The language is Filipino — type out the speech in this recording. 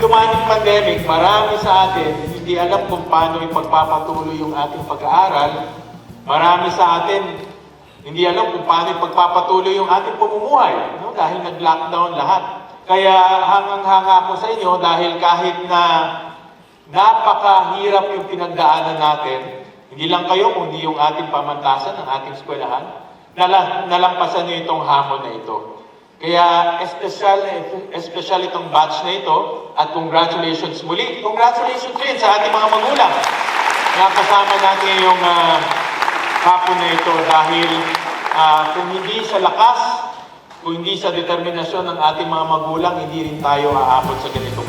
dumating pandemic, marami sa atin hindi alam kung paano ipagpapatuloy yung ating pag-aaral. Marami sa atin hindi alam kung paano ipagpapatuloy yung ating pamumuhay no? dahil nag-lockdown lahat. Kaya hangang-hanga ko sa inyo dahil kahit na napakahirap yung pinagdaanan natin, hindi lang kayo, kundi yung ating pamantasan, ang ating eskwelahan, nala, nalampasan niyo itong hamon na ito. Kaya espesyal, espesyal itong batch na ito at congratulations muli. Congratulations rin sa ating mga magulang na kasama natin yung ah, hapon na ito dahil ah, kung hindi sa lakas, kung hindi sa determinasyon ng ating mga magulang, hindi rin tayo aabot sa ganitong